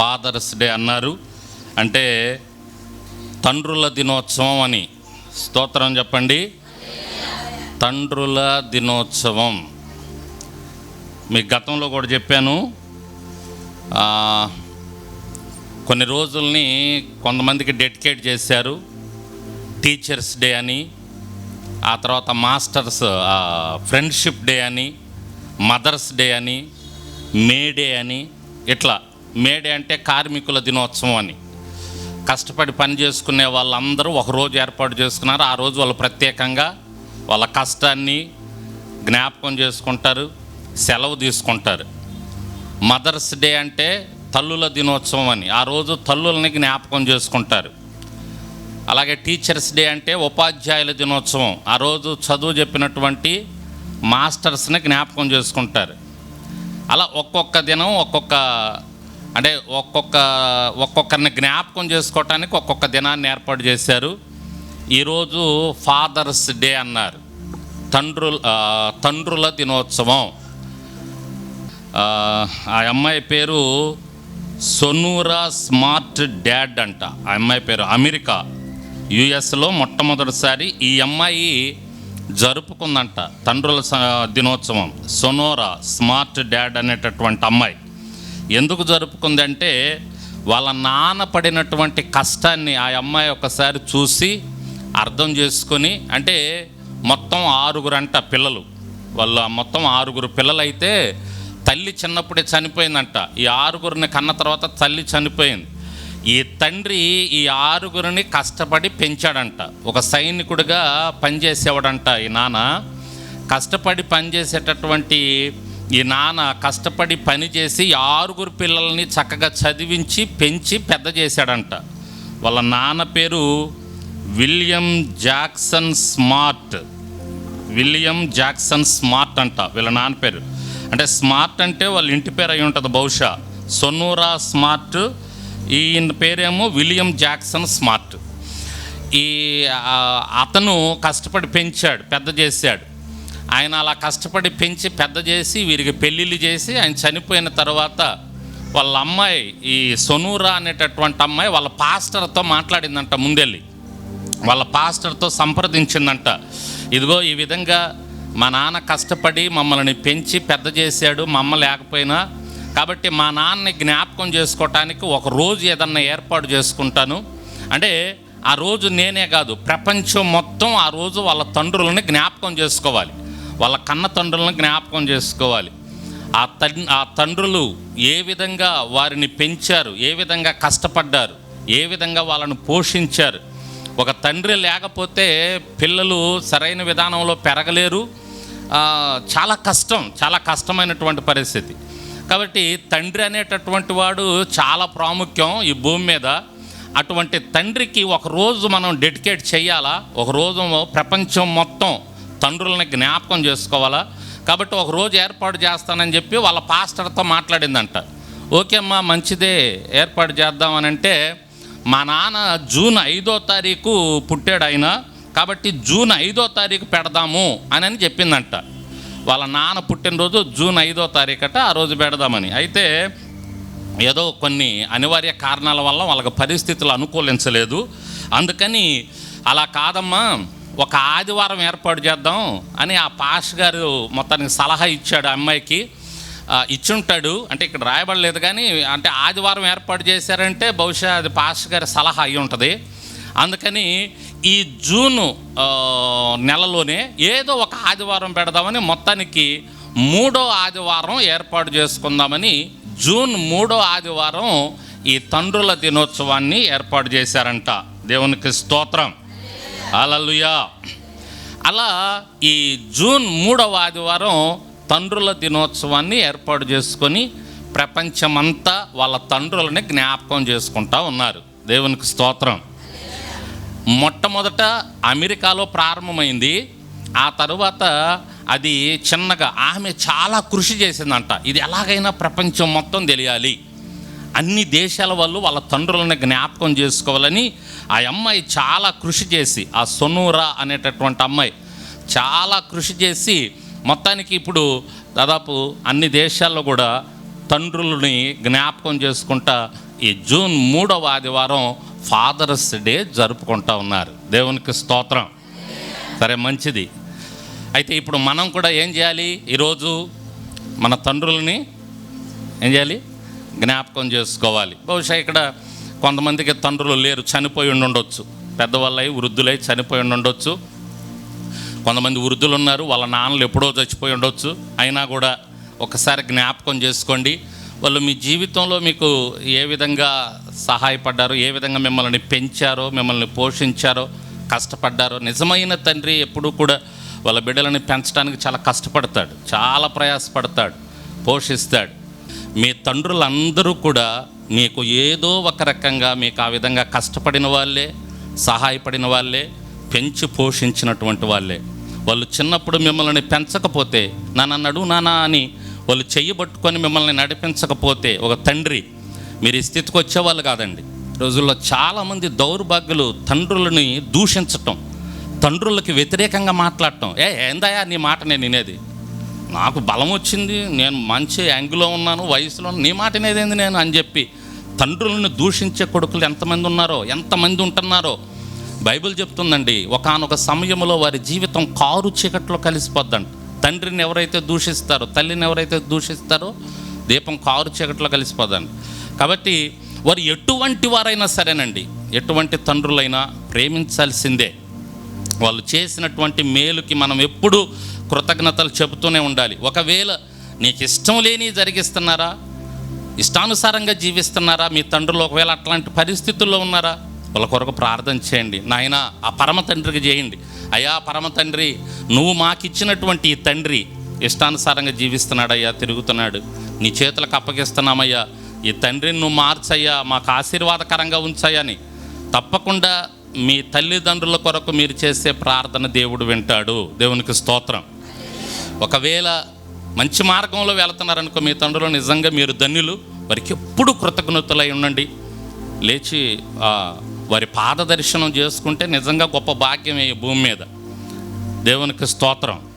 Fathers day అన్నారు. అంటే తండ్రుల దినోత్సవం అని. స్తోత్రం చెప్పండి. తండ్రుల దినోత్సవం. మీకు గతంలో కూడా చెప్పాను. కొన్ని రోజుల్ని కొంతమందికి డెడికేట్ చేశారు. టీచర్స్ డే అని. ఆ తర్వాత మాస్టర్స్ ఫ్రెండ్షిప్ డే అని. మదర్స్ డే అని. మే డే అని. ఇట్లా. మేడే అంటే కార్మికుల దినోత్సవం అని. కష్టపడి పని చేసుకునే వాళ్ళందరూ ఒక రోజు ఏర్పాటు చేసుకున్నారు. ఆ రోజు వాళ్ళు ప్రత్యేకంగా వాళ్ళ కష్టాన్ని జ్ఞాపకం చేసుకుంటారు సెలవు తీసుకుంటారు. మదర్స్ డే అంటే తల్లుల దినోత్సవం అని. ఆ రోజు తల్లుల్ని జ్ఞాపకం చేసుకుంటారు. అలాగే టీచర్స్ డే అంటే ఉపాధ్యాయుల దినోత్సవం. ఆ రోజు చదువు చెప్పినటువంటి మాస్టర్స్ని జ్ఞాపకం చేసుకుంటారు. అలా ఒక్కొక్క దినం ఒక్కొక్క అంటే ఒక్కొక్క ఒక్కొక్కరిని జ్ఞాపకం చేసుకోవటానికి ఒక్కొక్క దినాన్ని ఏర్పాటు చేశారు. ఈరోజు ఫాదర్స్ డే అన్నారు. తండ్రుల తండ్రుల దినోత్సవం. ఆ, అమ్మాయి పేరు సొనూరా స్మార్ట్ డాడ్ అంట. ఆ అమ్మాయి పేరు అమెరికా యుఎస్లో మొట్టమొదటిసారి ఈ అమ్మాయి జరుపుకుందంట తండ్రుల స- దినోత్సవం. సొనోరా స్మార్ట్ డాడ్ అనేటటువంటి అమ్మాయి. ఎందుకు జరుపుకుందంటే వాళ్ళ నాన్న పడినటువంటి కష్టాన్ని ఆ అమ్మాయి ఒకసారి చూసి అర్థం చేసుకొని అంటే మొత్తం ఆరుగురు అంట పిల్లలు. వాళ్ళ మొత్తం ఆరుగురు పిల్లలైతే తల్లి చిన్నప్పుడే చనిపోయిందంట. ఈ ఆరుగురిని కన్న తర్వాత తల్లి చనిపోయింది. ఈ తండ్రి ఈ ఆరుగురిని కష్టపడి పెంచాడంట. ఒక సైనికుడిగా పనిచేసేవాడంట ఈ నాన్న. కష్టపడి పనిచేసేటటువంటి ఈ నాన్న కష్టపడి పని చేసి ఆరుగురు పిల్లల్ని చక్కగా చదివించి పెంచి పెద్ద చేశాడంట. వాళ్ళ నాన్న పేరు William Jackson Smart. William Jackson Smart అంట వీళ్ళ నాన్న పేరు. అంటే స్మార్ట్ అంటే వాళ్ళ ఇంటి పేరు అయి ఉంటుంది బహుశా. సొన్నూరా స్మార్ట్ ఈయన పేరేమో విలియం జాక్సన్ స్మార్ట్. ఈ అతను కష్టపడి పెంచాడు పెద్ద చేశాడు. ఆయన అలా కష్టపడి పెంచి పెద్ద చేసి వీరికి పెళ్ళిళ్ళు చేసి ఆయన చనిపోయిన తర్వాత వాళ్ళ అమ్మాయి ఈ సొనూరా అనేటటువంటి అమ్మాయి వాళ్ళ పాస్టర్తో మాట్లాడిందంట ముందెళ్ళి. వాళ్ళ పాస్టర్తో సంప్రదించిందంట. ఇదిగో ఈ విధంగా మా నాన్న కష్టపడి మమ్మల్ని పెంచి పెద్ద చేశాడు మా అమ్మ లేకపోయినా. కాబట్టి మా నాన్నని జ్ఞాపకం చేసుకోవటానికి ఒక రోజు ఏదన్నా ఏర్పాటు చేసుకుంటాను. అంటే ఆ రోజు నేనే కాదు ప్రపంచం మొత్తం ఆ రోజు వాళ్ళ తండ్రులని జ్ఞాపకం చేసుకోవాలి. వాళ్ళ కన్న తండ్రులను జ్ఞాపకం చేసుకోవాలి. ఆ తన్ ఆ తండ్రులు ఏ విధంగా వారిని పెంచారు ఏ విధంగా కష్టపడ్డారు ఏ విధంగా వాళ్ళను పోషించారు. ఒక తండ్రి లేకపోతే పిల్లలు సరైన విధానంలో పెరగలేరు. చాలా కష్టం చాలా కష్టమైనటువంటి పరిస్థితి. కాబట్టి తండ్రి అనేటటువంటి వాడు చాలా ప్రాముఖ్యం ఈ భూమి మీద. అటువంటి తండ్రికి ఒక రోజు మనం డెడికేట్ చేయాలా? ఒక రోజు ప్రపంచం మొత్తం తండ్రులని జ్ఞాపకం చేసుకోవాలా? కాబట్టి ఒక రోజు ఏర్పాటు చేస్తానని చెప్పి వాళ్ళ పాస్టర్తో మాట్లాడిందంట. ఓకే అమ్మా మంచిదే ఏర్పాటు చేద్దామని అంటే మా నాన్న జూన్ ఐదో తారీఖు పుట్టాడు ఆయన కాబట్టి జూన్ ఐదో తారీఖు పెడదాము అని అని చెప్పిందంట. వాళ్ళ నాన్న పుట్టినరోజు జూన్ ఐదో తారీఖట ఆ రోజు పెడదామని. అయితే ఏదో కొన్ని అనివార్య కారణాల వల్ల వాళ్ళకి పరిస్థితులు అనుకూలించలేదు. అందుకని అలా కాదమ్మా ఒక ఆదివారం ఏర్పాటు చేద్దాం అని ఆ పాష్ గారు మొత్తానికి సలహా ఇచ్చాడు అమ్మాయికి. ఇచ్చుంటాడు. అంటే ఇక్కడ రాయబడలేదు కానీ అంటే ఆదివారం ఏర్పాటు చేశారంటే బహుశా అది పాష్ గారి సలహా అయి ఉంటుంది. అందుకని ఈ జూను నెలలోనే ఏదో ఒక ఆదివారం పెడదామని మొత్తానికి మూడో ఆదివారం ఏర్పాటు చేసుకుందామని జూన్ మూడో ఆదివారం ఈ తండ్రుల దినోత్సవాన్ని ఏర్పాటు చేశారంట. దేవునికి స్తోత్రం. అలలుయా అలా ఈ జూన్ మూడవ ఆదివారం తండ్రుల దినోత్సవాన్ని ఏర్పాటు చేసుకొని ప్రపంచమంతా వాళ్ళ తండ్రులని జ్ఞాపకం చేసుకుంటా ఉన్నారు. దేవునికి స్తోత్రం. మొట్టమొదట అమెరికాలో ప్రారంభమైంది. ఆ తరువాత అది చిన్నగా ఆమె చాలా కృషి చేసిందంట. ఇది ఎలాగైనా ప్రపంచం మొత్తం తెలియాలి. అన్ని దేశాల వాళ్ళు వాళ్ళ తండ్రులను జ్ఞాపకం చేసుకోవాలని ఆ అమ్మాయి చాలా కృషి చేసి ఆ సొనూరా అనేటటువంటి అమ్మాయి చాలా కృషి చేసి మొత్తానికి ఇప్పుడు దాదాపు అన్ని దేశాల్లో కూడా తండ్రులని జ్ఞాపకం చేసుకుంటా ఈ జూన్ మూడవ ఆదివారం ఫాదర్స్ డే జరుపుకుంటా ఉన్నారు. దేవునికి స్తోత్రం. సరే మంచిది. అయితే ఇప్పుడు మనం కూడా ఏం చేయాలి? ఈరోజు మన తండ్రులని ఏం చేయాలి? జ్ఞాపకం చేసుకోవాలి. బహుశా ఇక్కడ కొంతమందికి తండ్రులు లేరు చనిపోయి ఉండొచ్చు పెద్దవాళ్ళై వృద్ధులై చనిపోయి ఉండొచ్చు కొంతమంది వృద్ధులు ఉన్నారు వాళ్ళ నాన్నలు ఎప్పుడో చచ్చిపోయి ఉండొచ్చు. అయినా కూడా ఒకసారి జ్ఞాపకం చేసుకోండి. వాళ్ళు మీ జీవితంలో మీకు ఏ విధంగా సహాయపడ్డారో ఏ విధంగా మిమ్మల్ని పెంచారో మిమ్మల్ని పోషించారో కష్టపడ్డారో నిజమైన తండ్రి ఎప్పుడూ కూడా వాళ్ళ బిడ్డలని పెంచడానికి చాలా కష్టపడతాడు చాలా ప్రయాసపడతాడు పోషిస్తాడు. మీ తండ్రులందరూ కూడా మీకు ఏదో ఒక రకంగా మీకు ఆ విధంగా కష్టపడిన వాళ్ళే సహాయపడిన వాళ్ళే పెంచి పోషించినటువంటి వాళ్ళే. వాళ్ళు చిన్నప్పుడు మిమ్మల్ని పెంచకపోతే నాన్న నడు నానా అని వాళ్ళు చెయ్యబట్టుకొని మిమ్మల్ని నడిపించకపోతే ఒక తండ్రి మీరు ఈ స్థితికి వచ్చేవాళ్ళు కాదండి. రోజుల్లో చాలామంది దౌర్భాగ్యులు తండ్రులని దూషించటం తండ్రులకి వ్యతిరేకంగా మాట్లాడటం. ఏ ఏందయ్యా నీ మాట నేను వినేది? నాకు బలం వచ్చింది నేను మంచి యాంగిల్లో ఉన్నాను వయసులో నీ మాట వినేదేంది నేను అని చెప్పి తండ్రులను దూషించే కొడుకులు ఎంతమంది ఉన్నారో ఎంతమంది ఉంటున్నారో బైబిల్ చెప్తుందండి ఒకానొక సమయంలో వారి జీవితం కారు చీకట్లో కలిసిపోద్దంట. తండ్రిని ఎవరైతే దూషిస్తారో తల్లిని ఎవరైతే దూషిస్తారో దీపం కారు చీకట్లో కలిసిపోదండి కాబట్టి వారు ఎటువంటి వారైనా సరేనండి ఎటువంటి తండ్రులైనా ప్రేమించాల్సిందే. వాళ్ళు చేసినటువంటి మేలుకి మనం ఎప్పుడూ కృతజ్ఞతలు చెబుతూనే ఉండాలి. ఒకవేళ నీకు ఇష్టం లేని జరిగిస్తున్నారా? ఇష్టానుసారంగా జీవిస్తున్నారా? మీ తండ్రులు ఒకవేళ అట్లాంటి పరిస్థితుల్లో ఉన్నారా? వాళ్ళ కొరకు ప్రార్థన చేయండి. నాయన ఆ పరమ తండ్రికి చేయండి. అయ్యా పరమ తండ్రి నువ్వు మాకిచ్చినటువంటి ఈ తండ్రి ఇష్టానుసారంగా జీవిస్తున్నాడయ్యా తిరుగుతున్నాడు. నీ చేతులకు అప్పగిస్తున్నామయ్యా. ఈ తండ్రిని నువ్వు మార్చయ్యా మాకు ఆశీర్వాదకరంగా ఉంచాయని తప్పకుండా మీ తల్లిదండ్రుల కొరకు మీరు చేసే ప్రార్థన దేవుడు వింటాడు. దేవునికి స్తోత్రం. ఒకవేళ మంచి మార్గంలో వెళుతున్నారనుకో మీ తండ్రులు నిజంగా మీరు ధన్యులు. వారికి ఎప్పుడు కృతజ్ఞతలై ఉండండి. లేచి వారి పాద దర్శనం చేసుకుంటే నిజంగా గొప్ప భాగ్యమే ఈ భూమి మీద. దేవునికి స్తోత్రం.